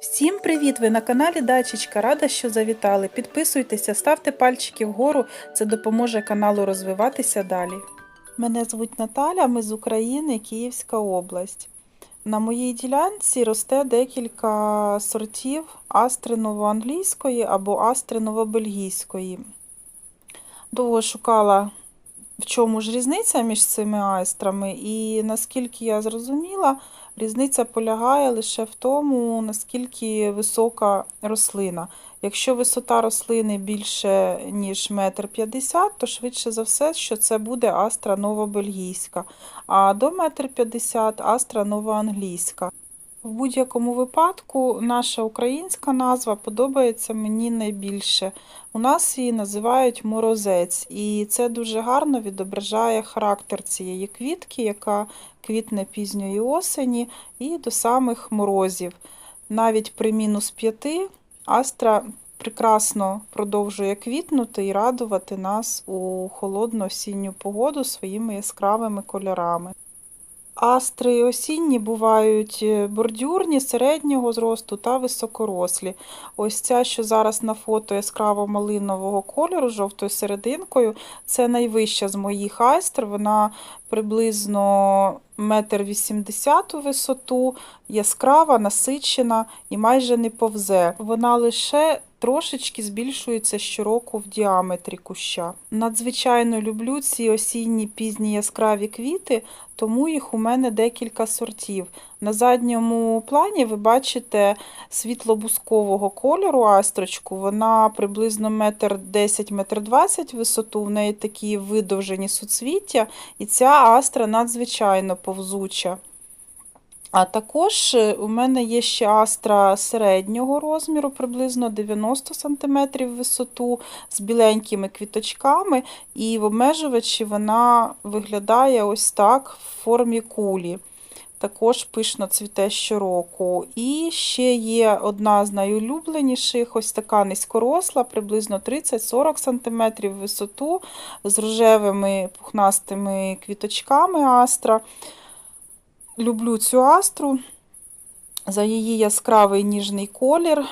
Всім привіт! Ви на каналі Дачечка. Рада, що завітали. Підписуйтеся, ставте пальчики вгору, це допоможе каналу розвиватися далі. Мене звуть Наталя, ми з України, Київська область. На моїй ділянці росте декілька сортів астри новоанглійської або астри новобельгійської. Довго шукала, в чому ж різниця між цими айстрами, і наскільки я зрозуміла, Різниця полягає лише в тому, наскільки висока рослина. Якщо висота рослини більше, ніж метр п'ятдесят, то швидше за все, що це буде астра новобельгійська, а до метр п'ятдесят астра новоанглійська. В будь-якому випадку наша українська назва подобається мені найбільше. У нас її називають морозець, і це дуже гарно відображає характер цієї квітки, яка квітне пізньої осені і до самих морозів. Навіть при мінус п'яти астра прекрасно продовжує квітнути і радувати нас у холодну осінню погоду своїми яскравими кольорами. Астри осінні бувають е, бордюрні, середнього зросту та високорослі. Ось ця, що зараз на фото яскраво малинового кольору, жовтою серединкою, це найвища з моїх айстр. Вона приблизно метр вісімдесят у висоту, яскрава, насичена і майже не повзе. Вона лише трошечки збільшується щороку в діаметрі куща. Надзвичайно люблю ці осінні пізні яскраві квіти, тому їх у мене декілька сортів. На задньому плані ви бачите світло-бускового кольору астрочку. Вона приблизно метр 10 метр 20 висоту, в неї такі видовжені суцвіття, і ця астра надзвичайно повзуча. А також е, у мене є ще астра середнього розміру, приблизно 90 см висоту, з біленькими квіточками, і в обмежувачі вона виглядає ось так в формі кулі. Також пишно цвіте щороку. І ще є одна з найулюбленіших, ось така низькоросла, приблизно 30-40 см висоту, з рожевими пухнастими квіточками астра. Люблю цю астру за її яскравий ніжний колір.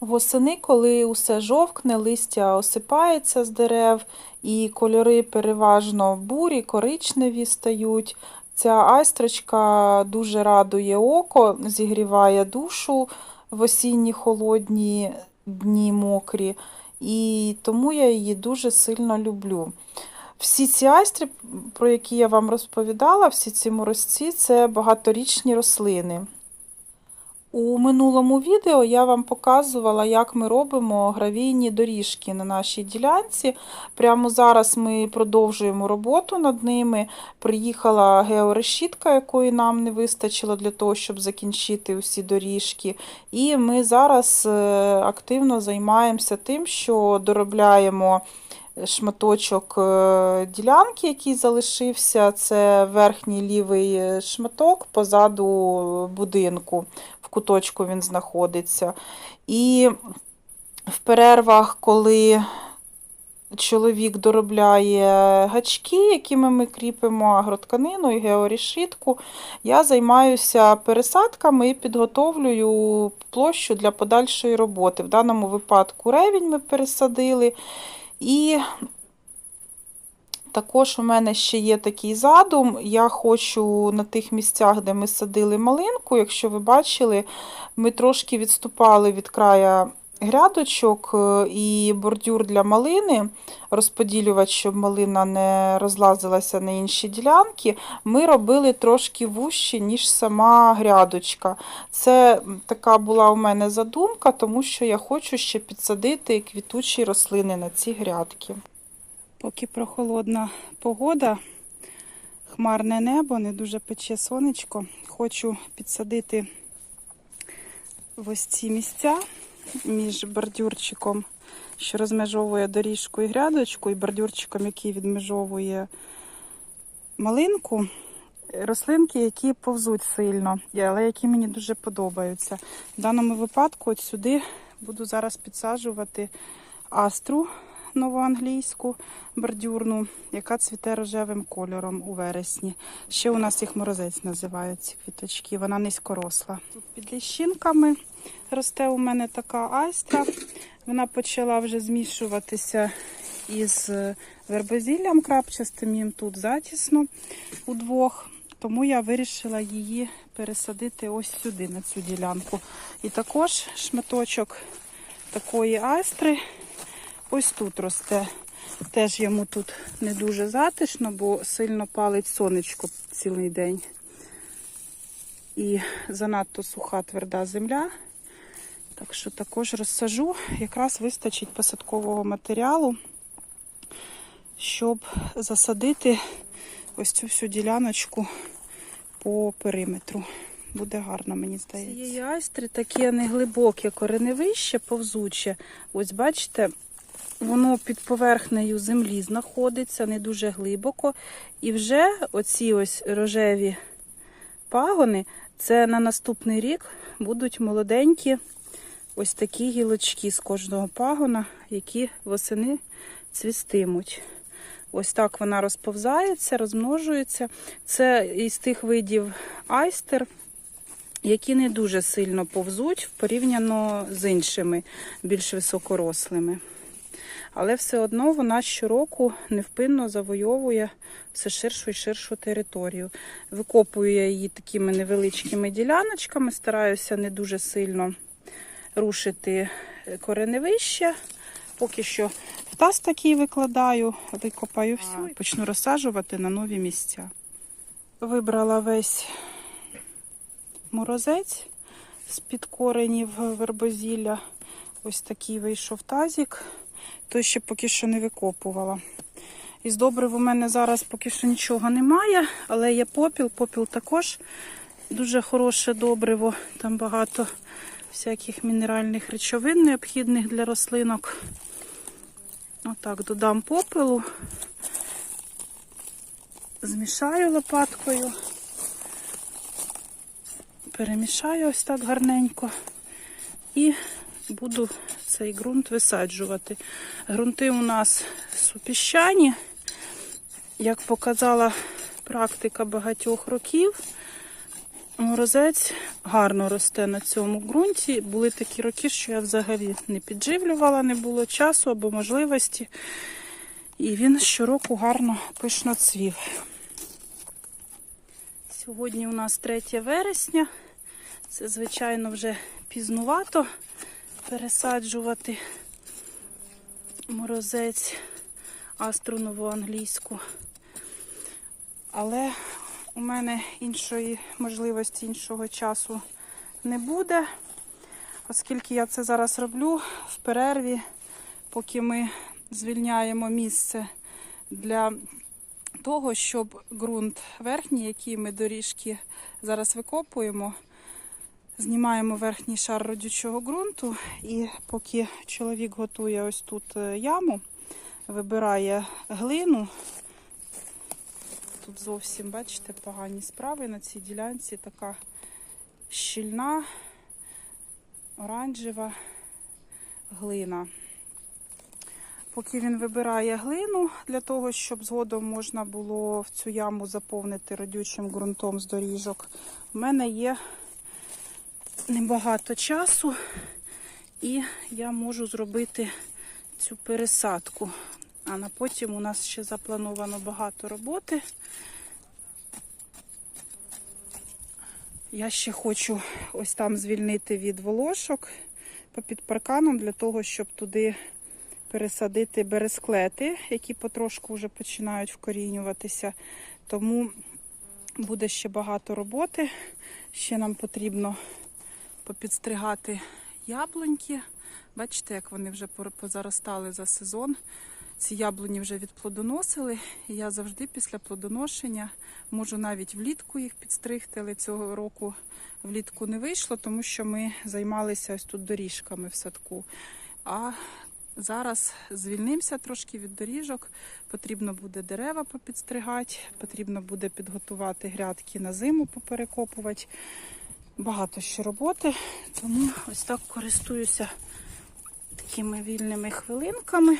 Восени, коли усе жовкне, листя осипається з дерев, і кольори переважно бурі, коричневі стають. Ця айстрочка дуже радує око, зігріває душу в осінні холодні дні мокрі, і тому я її дуже сильно люблю. Всі ці айстри, про які я вам розповідала, всі ці морозці це багаторічні рослини. У минулому відео я вам показувала, як ми робимо гравійні доріжки на нашій ділянці. Прямо зараз ми продовжуємо роботу над ними. Приїхала георешітка, якої нам не вистачило для того, щоб закінчити усі доріжки. І ми зараз е, активно займаємося тим, що доробляємо шматочок е, ділянки, який залишився. Це верхній лівий шматок позаду будинку. В куточку він знаходиться. І в перервах, коли чоловік доробляє гачки, якими ми кріпимо агротканину і георішитку, я займаюся пересадками і підготовлюю площу для подальшої роботи. В даному випадку ревінь ми пересадили. І також у мене ще є такий задум. Я хочу на тих місцях, де ми садили малинку, якщо ви бачили, ми трошки відступали від края грядочок е, і бордюр для малини, розподілювач, щоб малина не розлазилася на інші ділянки, ми робили трошки вужче, ніж сама грядочка. Це така була у мене задумка, тому що я хочу ще підсадити квітучі рослини на ці грядки. Поки прохолодна погода, хмарне небо, не дуже пече сонечко. Хочу підсадити в ось ці місця між бордюрчиком, що розмежовує доріжку і грядочку, і бордюрчиком, який відмежовує малинку. Рослинки, які повзуть сильно, але які мені дуже подобаються. В даному випадку, от сюди буду зараз підсаджувати астру новоанглійську бордюрну, яка цвіте рожевим кольором у вересні. Ще у нас їх морозець називають ці квіточки. Вона низькоросла. Тут під ліщинками росте у мене така айстра. Вона почала вже змішуватися із вербозіллям крапчастим. Їм тут затісно удвох. Тому я вирішила її пересадити ось сюди, на цю ділянку. І також шматочок такої айстри ось тут росте. Теж йому тут не дуже затишно, бо сильно палить сонечко цілий день. І занадто суха тверда земля. Так що також розсажу, якраз вистачить посадкового матеріалу, щоб засадити ось цю всю діляночку по периметру. Буде гарно, мені здається. Цієї айстри таке неглибоке кореневище, повзуче. Ось бачите, воно під поверхнею землі знаходиться, не дуже глибоко. І вже оці ось рожеві пагони, це на наступний рік будуть молоденькі ось такі гілочки з кожного пагона, які восени цвістимуть. Ось так вона розповзається, розмножується. Це із тих видів айстер, які не дуже сильно повзуть порівняно з іншими, більш високорослими. Але все одно вона щороку невпинно завойовує все ширшу і ширшу територію. Викопую я її такими невеличкими діляночками, стараюся не дуже сильно рушити кореневище. Поки що в таз такий викладаю, викопаю все і почну розсаджувати на нові місця. Вибрала весь морозець з-під коренів вербозілля. Ось такий вийшов тазик. Той ще поки що не викопувала. Із добрив у мене зараз поки що нічого немає, але є попіл. Попіл також дуже хороше добриво. Там багато всяких мінеральних речовин, необхідних для рослинок. Отак додам попелу, змішаю лопаткою, перемішаю ось так гарненько і буду цей ґрунт висаджувати. Грунти у нас супіщані, як показала практика багатьох років. Морозець гарно росте на цьому ґрунті. Були такі роки, що я взагалі не підживлювала, не було часу або можливості. І він щороку гарно пишно цвів. Сьогодні у нас 3 вересня. Це, звичайно, вже пізнувато пересаджувати морозець астру новоанглійську. Але у мене іншої можливості, іншого часу не буде, оскільки я це зараз роблю в перерві, поки ми звільняємо місце для того, щоб ґрунт верхній, який ми доріжки зараз викопуємо, знімаємо верхній шар родючого ґрунту, і поки чоловік готує ось тут е, яму, вибирає глину. Тут зовсім, бачите, погані справи на цій ділянці така щільна, оранжева глина. Поки він вибирає глину для того, щоб згодом можна було в цю яму заповнити родючим ґрунтом з доріжок, у мене є небагато часу, і я можу зробити цю пересадку. А на потім у нас ще заплановано багато роботи. Я ще хочу ось там звільнити від волошок попід парканом для того, щоб туди пересадити бересклети, які потрошку вже починають вкорінюватися. Тому буде ще багато роботи. Ще нам потрібно попідстригати яблуньки. Бачите, як вони вже позаростали за сезон. Ці яблуні вже відплодоносили, і я завжди після плодоношення можу навіть влітку їх підстригти, але цього року влітку не вийшло, тому що ми займалися ось тут доріжками в садку. А зараз звільнимося трошки від доріжок, потрібно буде дерева попідстригати, потрібно буде підготувати грядки на зиму, поперекопувати. Багато ще роботи, тому ось так користуюся такими вільними хвилинками.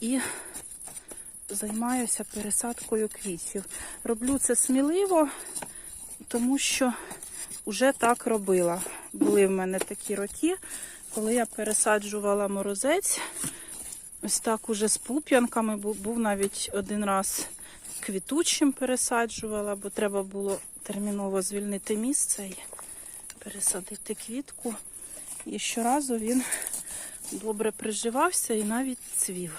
І займаюся пересадкою квітів. Роблю це сміливо, тому що вже так робила. Були в мене такі роки, коли я пересаджувала морозець. Ось так уже з пуп'янками. Бу- Був навіть один раз квітучим пересаджувала, бо треба було терміново звільнити місце і пересадити квітку. І щоразу він добре приживався і навіть цвів.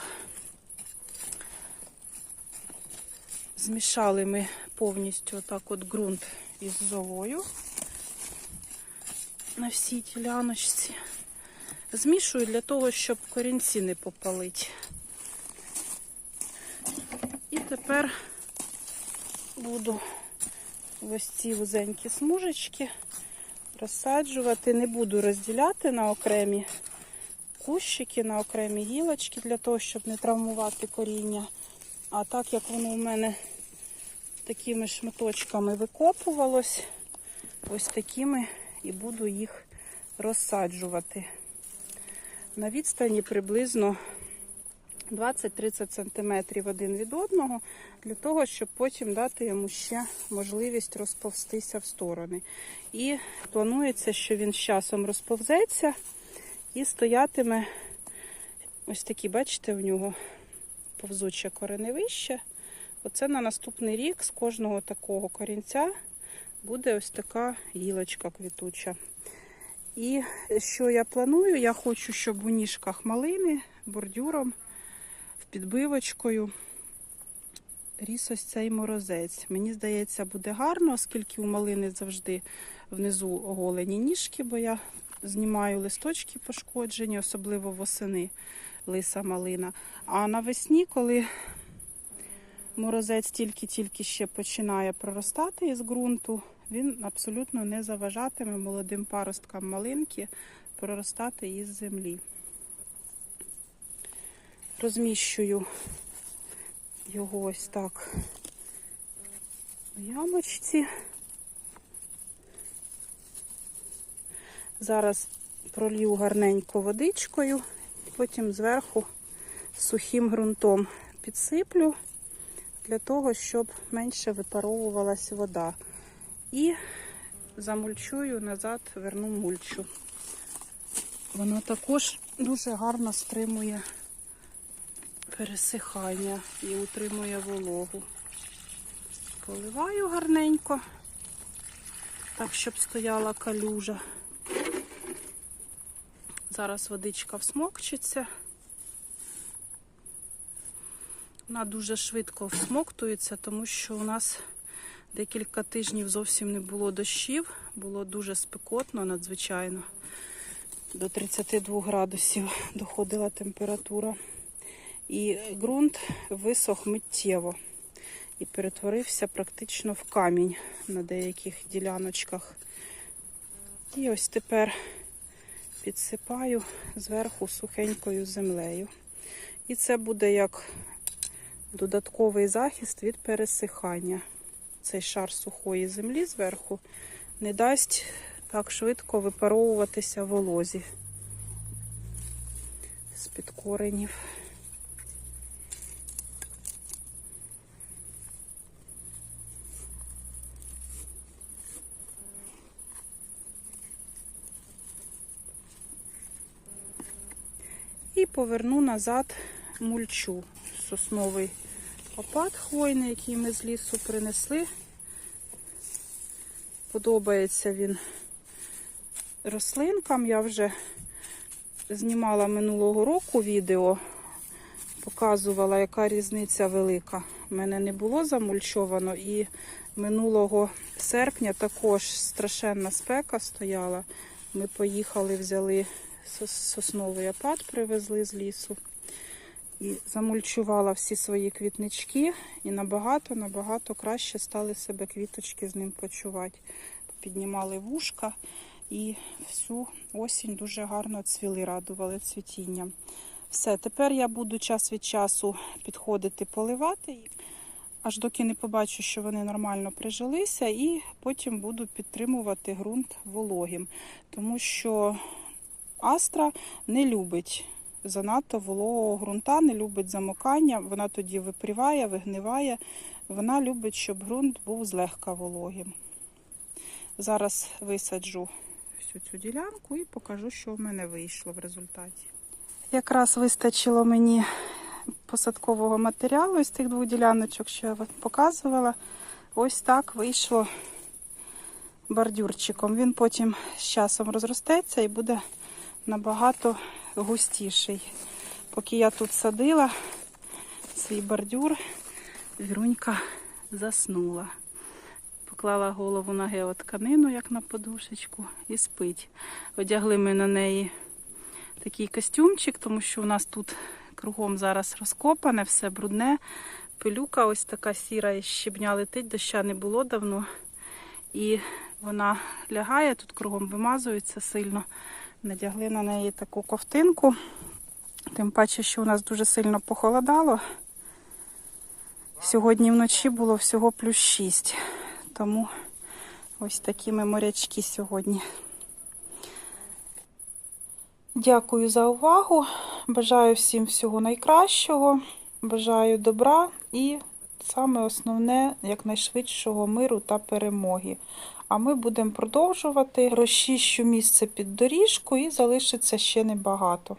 Змішали ми повністю отак от ґрунт із золою на всій діляночці. Змішую для того, щоб корінці не попалить. І тепер буду ось ці вузенькі смужечки розсаджувати. Не буду розділяти на окремі кущики, на окремі гілочки для того, щоб не травмувати коріння. А так як воно у мене такими шматочками викопувалось, ось такими і буду їх розсаджувати. На відстані приблизно 20-30 см один від одного, для того, щоб потім дати йому ще можливість розповстися в сторони. І планується, що він з часом розповзеться і стоятиме ось такі, бачите, в нього повзуче кореневище. Оце на наступний рік з кожного такого корінця буде ось така гілочка квітуча. І що я планую? Я хочу, щоб у ніжках малини бордюром, підбивочкою ріс ось цей морозець. Мені здається, буде гарно, оскільки у малини завжди внизу оголені ніжки, бо я знімаю листочки пошкоджені, особливо восени лиса малина. А навесні, коли морозець тільки-тільки ще починає проростати із ґрунту, він абсолютно не заважатиме молодим паросткам малинки проростати із землі. Розміщую його ось так в ямочці. Зараз пролью гарненько водичкою, потім зверху сухим ґрунтом підсиплю для того, щоб менше випаровувалась вода. І замульчую назад, верну мульчу. Воно також дуже гарно стримує пересихання і утримує вологу. Поливаю гарненько, так, щоб стояла калюжа. Зараз водичка всмокчиться. Вона дуже швидко всмоктується, тому що у нас декілька тижнів зовсім не було дощів, було дуже спекотно, надзвичайно. До 32 градусів доходила температура. І ґрунт висох миттєво і перетворився практично в камінь на деяких діляночках. І ось тепер підсипаю зверху сухенькою землею. І це буде як додатковий захист від пересихання. Цей шар сухої землі зверху не дасть так швидко випаровуватися волозі з-під коренів. І поверну назад мульчу сосновий опад хвойний, який ми з лісу принесли. Подобається він рослинкам. Я вже знімала минулого року відео, показувала, яка різниця велика. У мене не було замульчовано і минулого серпня також страшенна спека стояла. Ми поїхали, взяли сосновий опад, привезли з лісу. І замульчувала всі свої квітнички, і набагато-набагато краще стали себе квіточки з ним почувати. Піднімали вушка і всю осінь дуже гарно цвіли, радували цвітінням. Все, тепер я буду час від часу підходити поливати, аж доки не побачу, що вони нормально прижилися, і потім буду підтримувати ґрунт вологим, тому що астра не любить занадто вологого ґрунта, не любить замокання, вона тоді випріває, вигниває. Вона любить, щоб ґрунт був злегка вологим. Зараз висаджу всю цю ділянку і покажу, що в мене вийшло в результаті. Якраз вистачило мені посадкового матеріалу із тих двох діляночок, що я вам показувала. Ось так вийшло бордюрчиком. Він потім з часом розростеться і буде набагато густіший. Поки я тут садила свій бордюр, Вірунька заснула. Поклала голову на геотканину, як на подушечку, і спить. Одягли ми на неї такий костюмчик, тому що у нас тут кругом зараз розкопане, все брудне. Пилюка ось така сіра і щебня летить, доща не було давно. І вона лягає, тут кругом вимазується сильно. Надягли на неї таку ковтинку. Тим паче, що у нас дуже сильно похолодало. Сьогодні вночі було всього плюс 6. Тому ось такі ми морячки сьогодні. Дякую за увагу. Бажаю всім всього найкращого. Бажаю добра і саме основне якнайшвидшого миру та перемоги. А ми будемо продовжувати. Розчищу місце під доріжку і залишиться ще небагато.